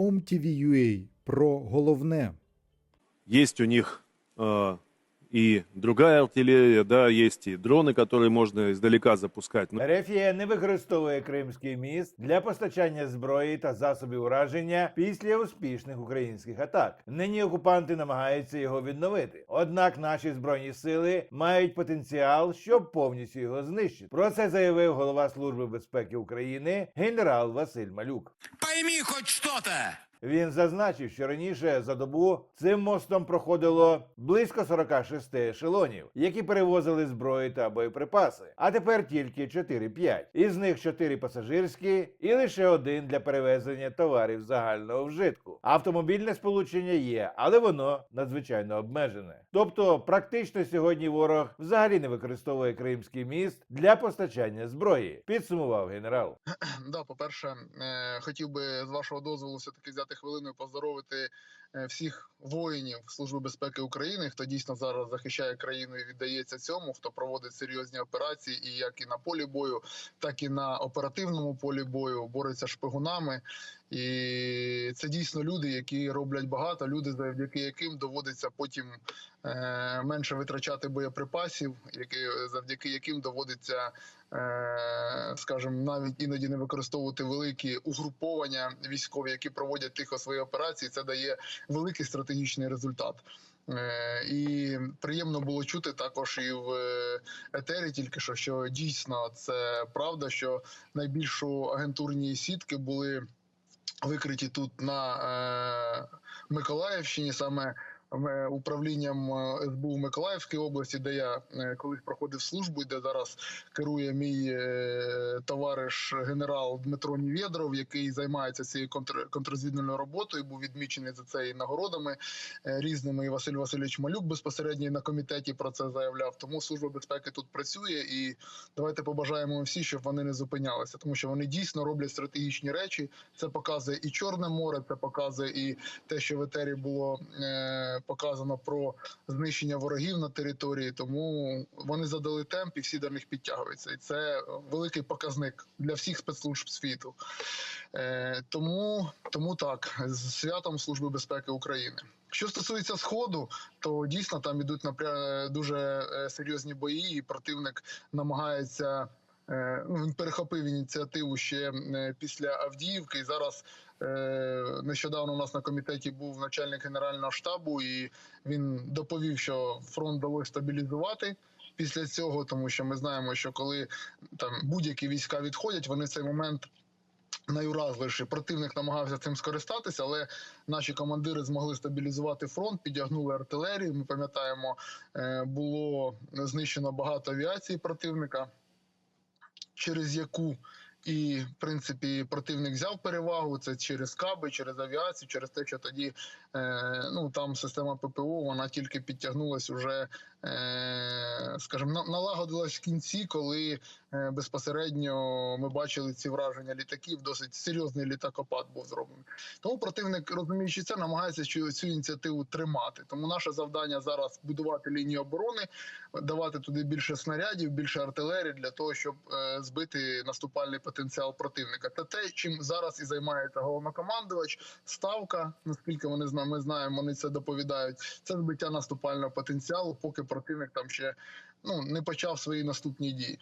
OMTV.ua про головне. Є у них э, и другая артиллерия, да, есть и дроны, которые можно издалека запускать. Но Ерефія не використовує Кримський міст для постачання зброї та засобів ураження після успішних українських атак. Нині окупанти намагаються його відновити. Однак наші збройні сили мають потенціал, щоб повністю його знищити. Про це заявив голова Служби безпеки України генерал Василь Малюк. Пойми хоть что-то! Він зазначив, що раніше за добу цим мостом проходило близько 46 ешелонів, які перевозили зброю та боєприпаси. А тепер тільки 4-5. Із них 4 пасажирські і лише один для перевезення товарів загального вжитку. Автомобільне сполучення є, але воно надзвичайно обмежене. Тобто, практично сьогодні ворог взагалі не використовує Кримський міст для постачання зброї. Підсумував генерал. Да, по-перше, е, хотів би з вашого дозволу все-таки взяти хвилину і поздоровити е, всіх воїнів Служби безпеки України, хто дійсно зараз захищає країну і віддається цьому, хто проводить серйозні операції, і як і на полі бою, так і на оперативному полі бою бореться шпигунами. І це дійсно люди, які роблять багато, люди, завдяки яким доводиться потім е, менше витрачати боєприпасів, які завдяки яким доводиться е, скажімо, навіть іноді не використовувати великі угруповання військові, які проводять тихо свої операції. Це дає великий стратегічний результат. Е, І приємно було чути також і в е, етері, тільки що що дійсно це правда, що найбільшу агентурні сітки були викриті тут на е, Миколаївщині, саме управлінням е, СБУ в Миколаївській області, де я е, колись проходив службу, і де зараз керує мій е, товариш генерал Дмитро Нівєдров, який займається цією контр, контррозвідувальною роботою. Був відмічений за це і нагородами е, різними. І Василь Васильович Малюк безпосередньо на комітеті про це заявляв. Тому служба безпеки тут працює, і давайте побажаємо всі, щоб вони не зупинялися, тому що вони дійсно роблять стратегічні речі. Це показує і Чорне море, це показує і те, що в етері було е, показано про знищення ворогів на території. Тому вони задали темп і всі до них підтягуються. І це великий показник для всіх спецслужб світу. Е, тому, тому так, з святом Служби безпеки України. Що стосується сходу, то дійсно там ідуть напря... дуже е, серйозні бої, і противник намагається. Е, він перехопив ініціативу ще е, після Авдіївки. І зараз е, нещодавно у нас на комітеті був начальник генерального штабу, і він доповів, що фронт вдалося стабілізувати. Після цього, тому що ми знаємо, що коли там будь-які війська відходять, вони в цей момент найуразливіші. Противник намагався цим скористатися, але наші командири змогли стабілізувати фронт, підтягнули артилерію. Ми пам'ятаємо, було знищено багато авіації противника, через яку і в принципі противник взяв перевагу. Це через каби, через авіацію, через те, що тоді е, ну там система ППО вона тільки підтягнулась уже, скажімо, на- налагодилась в кінці, коли е, безпосередньо ми бачили ці враження літаків. Досить серйозний літакопад був зроблений. Тому противник, розуміючи це, намагається цю, ініціативу тримати. Тому наше завдання зараз будувати лінію оборони, давати туди більше снарядів, більше артилерії для того, щоб е, збити наступальний потенціал противника. Це те, чим зараз і займається головнокомандувач. Ставка, наскільки вони зна- ми знаємо, вони це доповідають. Це збиття наступального потенціалу, поки противник там ще ну не почав свої наступні дії.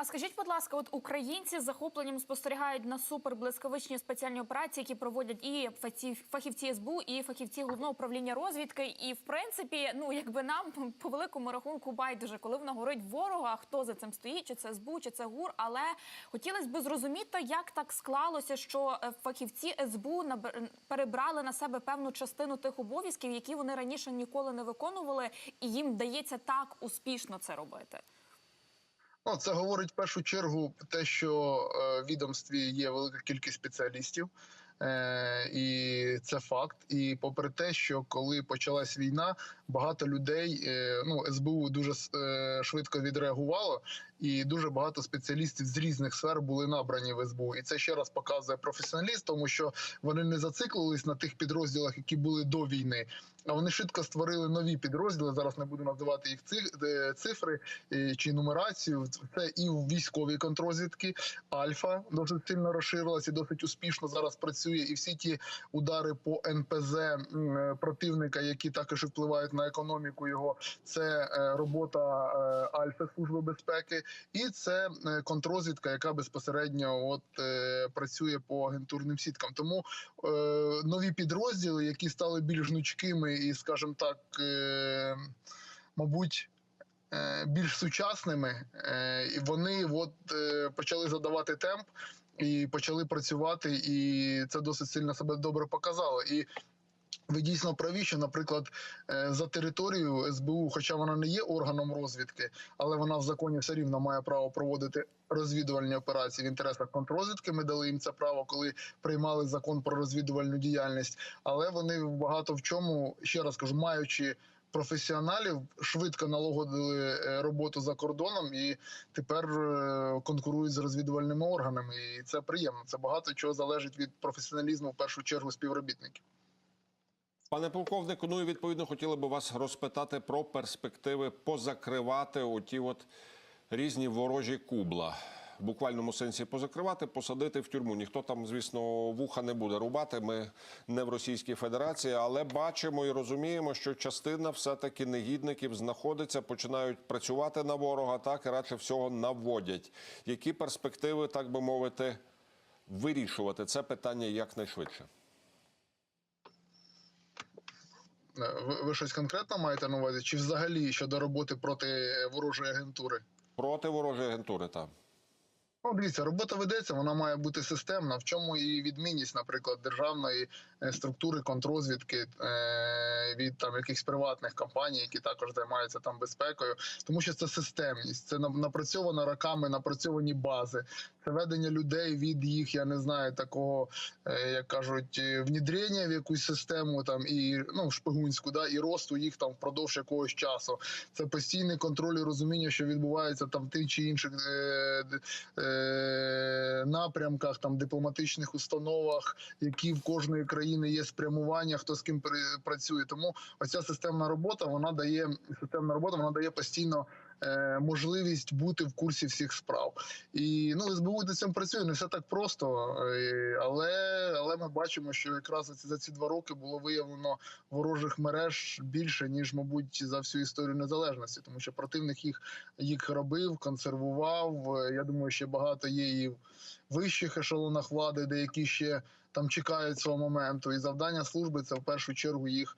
А скажіть, будь ласка, от українці з захопленням спостерігають на суперблискавичні спеціальні операції, які проводять і фахівці- СБУ, і фахівці головного управління розвідки. І в принципі, ну якби нам по великому рахунку байдуже, коли вона горить ворога, хто за цим стоїть, чи це СБУ, чи це ГУР. Але хотілося б зрозуміти, як так склалося, що е, фахівці СБУ перебрали на себе певну частину тих обов'язків, які вони раніше ніколи не виконували, і їм вдається так успішно це робити. Ну, це говорить в першу чергу те, що е, в відомстві є велика кількість спеціалістів, е, і це факт. І попри те, що коли почалась війна, багато людей, е, ну СБУ дуже швидко відреагувало, і дуже багато спеціалістів з різних сфер були набрані в СБУ. І це ще раз показує професіоналіст, тому що вони не зациклились на тих підрозділах, які були до війни. Вони швидко створили нові підрозділи. Зараз не буду називати їх е, цифри е, чи нумерацію. Це і в військовій контрозвідки. Альфа досить сильно розширилась і досить успішно зараз працює. і всі ті удари по НПЗ е, противника, які також впливають на економіку його, це робота Альфа служби безпеки, і це контрозвідка, яка безпосередньо от працює по агентурним сіткам. Тому нові підрозділи, які стали більш гнучкими і, скажімо так, е, мабуть. е, Більш сучасними, е, і вони от почали задавати темп і почали працювати, і це досить сильно себе добре показало. І ви дійсно праві, що, наприклад, е, за територію СБУ, хоча вона не є органом розвідки, але вона в законі все рівно має право проводити розвідувальні операції в інтересах контррозвідки. Ми дали їм це право, коли приймали закон про розвідувальну діяльність. Але вони багато в чому ще раз кажу, маючи. Професіоналів швидко налагодили е, роботу за кордоном і тепер е, конкурують з розвідувальними органами. І це приємно. Це багато чого залежить від професіоналізму в першу чергу співробітників. Пане полковнику, ну і відповідно хотіли би вас розпитати про перспективи позакривати оті от різні ворожі кубла. В буквальному сенсі позакривати, посадити в тюрму. Ніхто там, звісно, вуха не буде рубати. Ми не в Російській Федерації, але бачимо і розуміємо, що частина все-таки негідників знаходиться, починають працювати на ворога, так і радше всього наводять. Які перспективи, так би мовити, вирішувати це питання якнайшвидше? Е, Ви, ви щось конкретно маєте на увазі? Чи взагалі щодо роботи проти е, ворожої агентури? Проти ворожої агентури, так. Ну, дивіться, робота ведеться, вона має бути системна. В чому і відмінність, наприклад, державної е, структури контрозвідки е, від там якихось приватних компаній, які також займаються там безпекою, тому що це системність, це на- напрацьовано роками, напрацьовані бази, це ведення людей від їх, я не знаю, такого, е, як кажуть, внідрення в якусь систему там і ну шпигунську, да, і росту їх там впродовж якогось часу. Це постійний контроль і розуміння, що відбувається там тих чи інших е, напрямках, там дипломатичних установах, які в кожної країни є спрямування, хто з ким працює. Тому оця системна робота вона дає системна робота, вона дає постійно. Е, Можливість бути в курсі всіх справ, і ну СБУ над цим працює не все так просто, е, але але ми бачимо, що якраз за ці, за ці два роки було виявлено ворожих мереж більше ніж, мабуть, за всю історію незалежності, тому що противник їх їх робив, консервував. Я думаю, ще багато є і в вищих ешелонах влади, деякі ще там чекають свого моменту. І завдання служби це в першу чергу їх.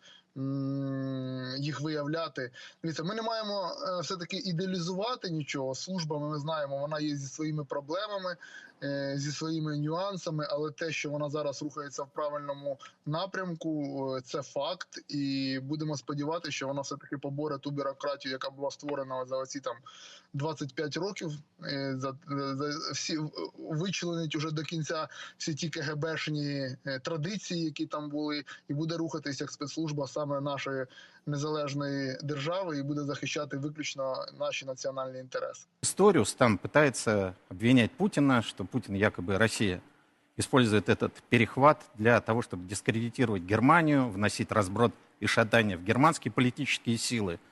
Їх виявляти. Дивіться, ми не маємо е, все таки ідеалізувати нічого. Служба, ми знаємо, вона є зі своїми проблемами, е, зі своїми нюансами, але те, що вона зараз рухається в правильному напрямку, е, це факт. І будемо сподіватися, що вона все таки поборе ту бюрократію, яка була створена за оці там 25 років. За, за всі вичленить уже до кінця всі ті КГБшні традиції, які там були, і буде рухатись як спецслужба саме нашої незалежної держави, і буде захищати виключно наші національні інтереси. историю Стан пытается обвинять Путина, что Путин якобы Россия использует этот перехват для того, чтобы дискредитировать Германию, вносить разброд и шатание в германские политические силы.